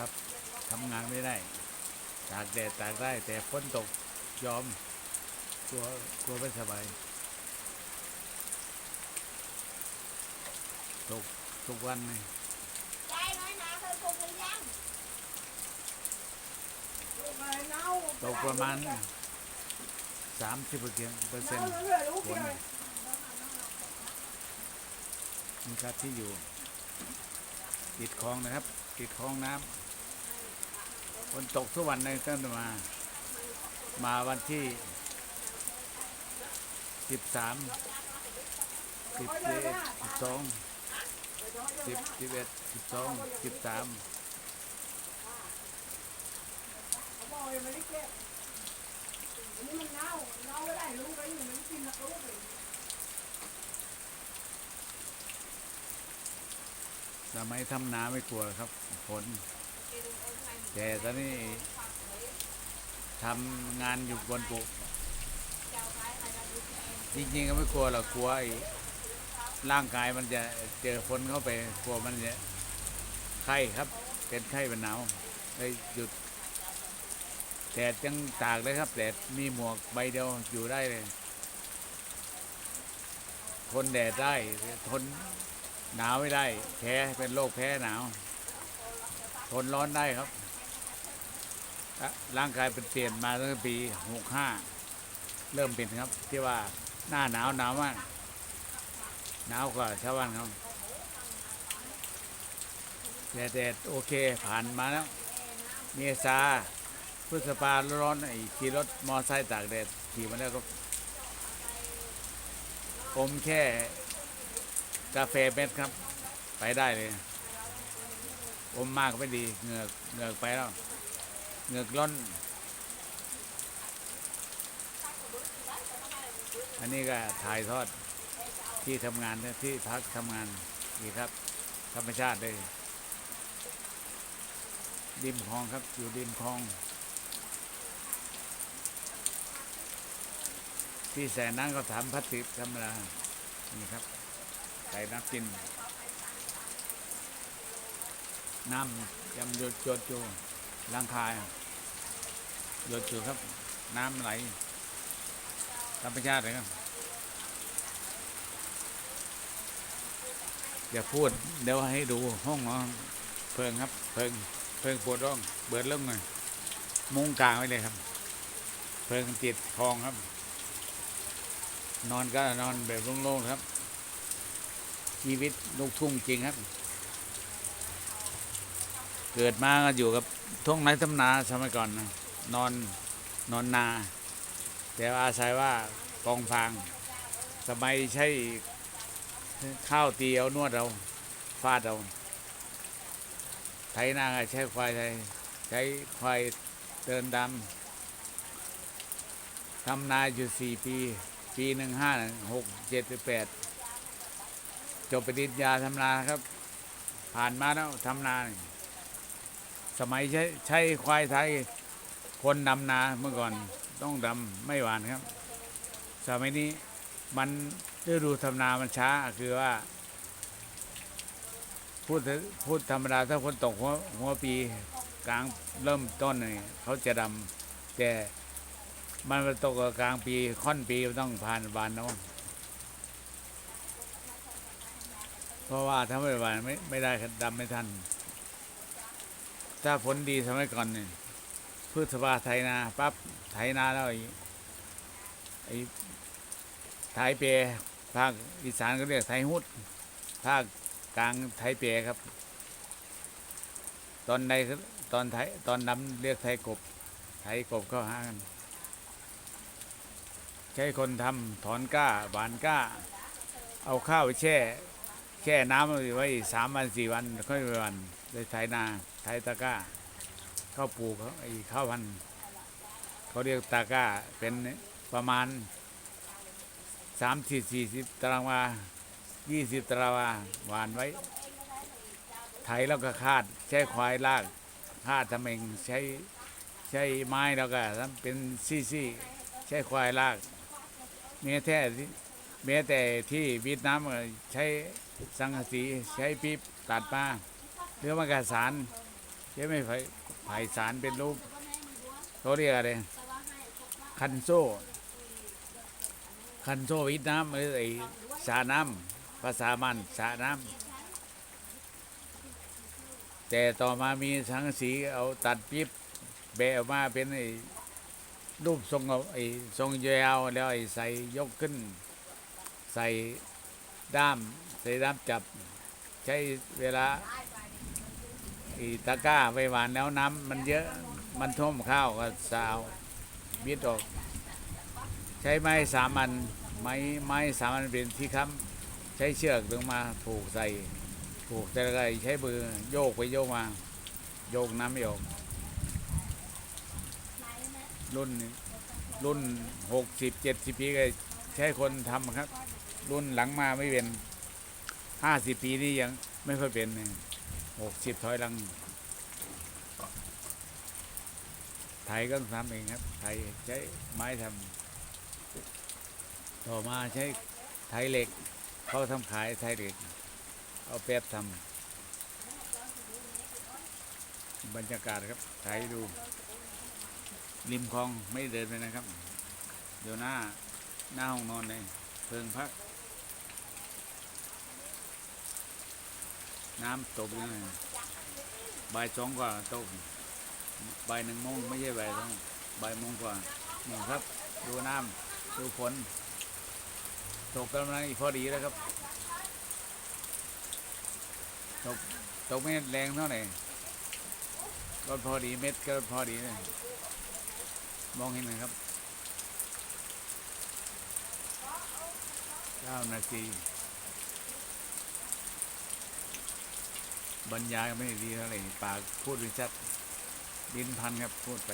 ตกครับทำงานไม่ได้ตากแดดตากได้ แต่ฝนตกยอมกลัวกลัวไม่สบายตกทุกวันเลยใจน้อยนะเคยปลูกหรือยังลูกอะไรเน่าตกประมาณสามสิบเปอร์เซ็นต์เปอร์เซ็นเน่าต์เรื่อยๆลูกฝเดีนยวนี่ครับที่อยู่ ติดคลองนะครับ ติดคลองน้ำ ฝนตกทุกวันเลยตั้งแต่มา มาวันที่สิบสามสิบเอ็ดสิบสองสิบสิบเอ็ดสิบสองสิบสามเขาบอกยังไม่ได้เก็บอันนี้มันเน่าเน่าไม่ได้ลูกไปอยู่มันกินนักลูกเลยสมัยทำนาไม่กลัวครับฝน แต่ตอนนี้ทำงานอยู่บนปุจริงๆก็ไม่กลัวหรอกกลัวไอ้ร่างกายมันจะเจอฝนเข้าไปกลัวมันจะไข้ครับ เป็นไข้เป็นหนาวเลยหยุดแดดยังตากเลยครับแดดมีหมวกใบเดียวอยู่ได้เลย ทนแดดได้ทนหนาวไม่ได้แพ้เป็นโรคแพ้หนาว ทนร้อนได้ครับ ร่างกายเป็นเปลี่ยนมาตั้งแต่ปีหกห้าเริ่มเป็นครับ ที่ว่าหน้าหนาวหนาวมากหนาวกว่าชาวบ้านเขาแต่แดดโอเคผ่านมาแล้ว เมษาพฤษภาร้อนไอ้ขี่รถมอไซค์ตากแดดขี่มาแล้วก็อมแค่กาแฟเม็ดครับ ไปได้เลยอมมากไม่ดีเหงือกเหงือกไปแล้ว เงือกล้น อันนี้ก็ถ่ายทอดที่ทำงานที่พักทำงานนี่ครับ ธรรมชาติเลยริมคลองครับอยู่ริมคลอง ที่แสนนั้นก็ทำพลาสติธรรมดานี่ครับใส่น้ำกิน น้ำยังหยดหยดอยู่หลังคาย หยดอยู่ครับ น้ำไหลธรรมชาติเลยครับอย่าพูด เดี๋ยวให้ดูห้องนอเพิงครับ เพิง เพิงปวดร้อง เบิดเรื่องหน่อยมุ้งกลางไว้เลยครับ เพิงติดทองครับ นอนก็นอนแบบโล่งๆครับ ชีวิตลูกทุ่งจริงครับ เกิดมาก็อยู่กับทุ่งไร่ทำนาสมัยก่อนนะ นอนนอนนา แต่อาศัยว่ากองฟาง สมัยใช้ข้าวตีเอานวดเราฟาดเราไถนาใช้ควายไทยใช้ควายเดินดำทำนาอยู่สี่ปี ปีหนึ่งห้าหกเจ็ดแปดจบปริญญาทำนาครับ ผ่านมาแล้วทำนา สมัยใช้ใช้ควายไทย คนดำนาเมื่อก่อนต้องดำไม่หวานครับ สมัยนี้มันฤดูทำนามันช้าคือว่า พูดพูดธรรมดาถ้าฝนตกหัวหัวปีกลางเริ่มต้นนี่เขาจะดำแต่มันมาตกกลางปีค่อนปีต้องผ่านบานเนาะเพราะว่าถ้าไม่วานไม่ไม่ได้ดำไม่ทัน ถ้าผลดีสมัยก่อนเนี่ย พืชสภาไถนาปั๊บไถนาแล้วไอ้ไอ้ไถเปรภาคอีสานก็เรียกไถหุดภาคกลางไถเปรครับ ตอนใดตอนไถตอนดำเรียกไถกบ ไถกบเข้าหากันใช้คนทำถอนก้าบานก้า เอาข้าวแช่ แช่น้ำไว้สามวันสี่วันค่อยไปวันเลยไถนาไถตะก้า ข้าวปลูกเขาไอ้ข้าวพันเขาเรียกตะก้าเป็นประมาณสามสิบสี่สิบตารางวายี่สิบตารางวาหวานไว้ ไถแล้วก็คาดใช้ควายลากคาดทำเองใช้ใช้ไม้แล้วก็ทำเป็นซี่ๆใช้ควายลากเมียแท้ที่แม้แต่ที่วีดนามก็ใช้สังกะสีใช้ปี๊บตัดมาหรือมันกสารใช้ไม้ไฟ ผ่ไผ่สารเป็นรูปเขาเรียกอะไรคันโซ่ คันโซ่วิดน้ำหรือไอ้สาน้ำภาษามันสาน้ำแต่ต่อมามีสังสีเอาตัดปิ๊บแบะออกมาเป็นไอ้รูปทรงไอ้ทรงยาวแล้วไอ้ใส่ยกขึ้น ใส่ด้าม ใส่ด้ามจับ ใช้เวลา อ้ตะก้าไปหวานแล้วน้ำมันเยอะมันท่วมข้าวก็สาวบิดออกใช้ไม้สามันไม้ไม้สามันเป็นที่ค้ำใช้เชือกลงมาผูกใส่ผูกแต่ละก็ใช้มือโยกไปโยกมา โยกน้ำไม่ออกรุ่นรุ่นหกสิบเจ็ดสิบปีก็ใช้คนทำครับ รุ่นหลังมาไม่เป็นห้าสิบปีนี่ยังไม่ค่อยเป็นเลย หกสิบถอยหลังไทยก็ทำเองครับ ไทยใช้ไม้ทำต่อมาใช้ไทยเหล็ก เขาทำขายไทยเหล็ก เอาแป๊บทำบรรยากาศครับ ไทยดู ริมคลองไม่เดินไปนะครับ เดี๋ยวหน้าหน้าห้องนอนเลยเพิงพัก น้ำตกยังไงบ่ายสองกว่าตกบ่ายหนึ่งโมงไม่ใช่บ่ายสองบ่ายโมงกว่านี่ครับ ดูน้ำดูฝนตกกำลังพอดีแล้วครับตกตกไม่แรงเท่าไหร่ก็พอดีเม็ดก็พอดีเลยมองเห็นไหมครับเก้านาที บรรยายไม่ดีเท่าไหร่ปากพูดไม่ชัดดินพันครับพูดไป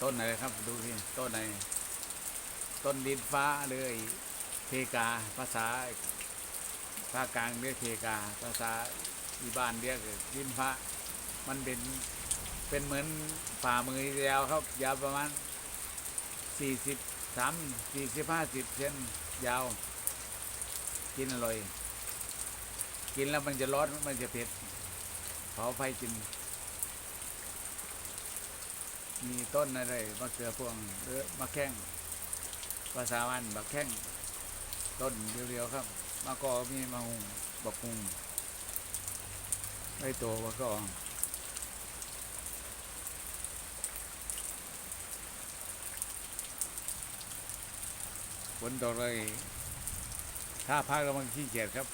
ต้นอะไรครับดูที่ต้นไหนต้นดินฟ้าเลยเพกาภาษาภาคกลางเรียกเพกา ภาษาอีบ้านเรียกดินฟ้า มันเป็นเป็นเหมือนฝ่ามือยาวครับ ยาวประมาณสี่สิบสามสี่สิบห้าสิบเซนยาว กินอร่อย กินแล้วมันจะร้อนมันจะเผ็ดเผาไฟกิน มีต้นอะไรมะเขือพวงหรือมะแข้งภาษาวันมะแข้งต้นเรียวๆครับมะกอมีมะฮุงบักฮุงไม่โตมะกอกฝนตกเลย ถ้าพักแล้วมันขี้เกียจครับ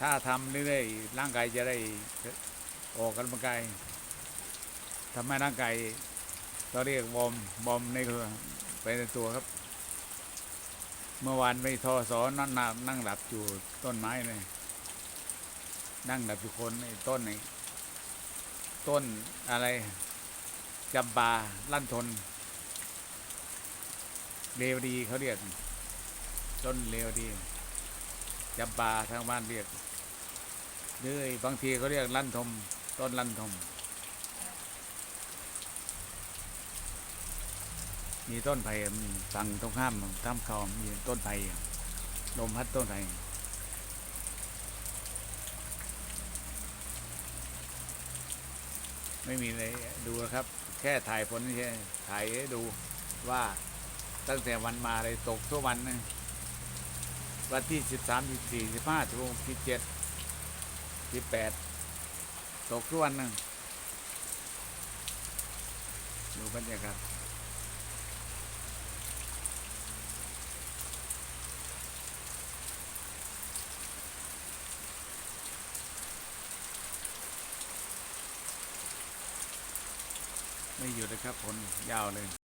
ถ้าทำเรื่อยๆร่างกายจะได้ออกกำลังกายทำให้ร่างกายเราเรียกบอมบอมในไปในตัวครับ เมื่อวานไปทอสอนั่งนับนั่งหลับอยู่ต้นไม้เลยนั่งหลับอยู่คนไอ้ต้นไอ้ต้นอะไรจำปาลั่นทนเรวดีเขาเรียก ต้นเร็วดีจำปาทางบ้านเรียกหรือบางทีเขาเรียกลั่นทมต้นลั่นทมมีต้นไผ่ฝั่งตรงข้ามท่ามเขามีต้นไผ่ลมพัดต้นไผ่ไม่มีเลยดูครับ แค่ถ่ายฝนนี่ถ่ายให้ดูว่าตั้งแต่วันมาเลยตกทุกวันนะ วันที่สิบสามสิบสี่สิบห้าสิบหกสิบเจ็ดสิบแปดตกทุกวันหนึ่งดูบรรยากาศไม่หยุดเลยครับฝนยาวเลย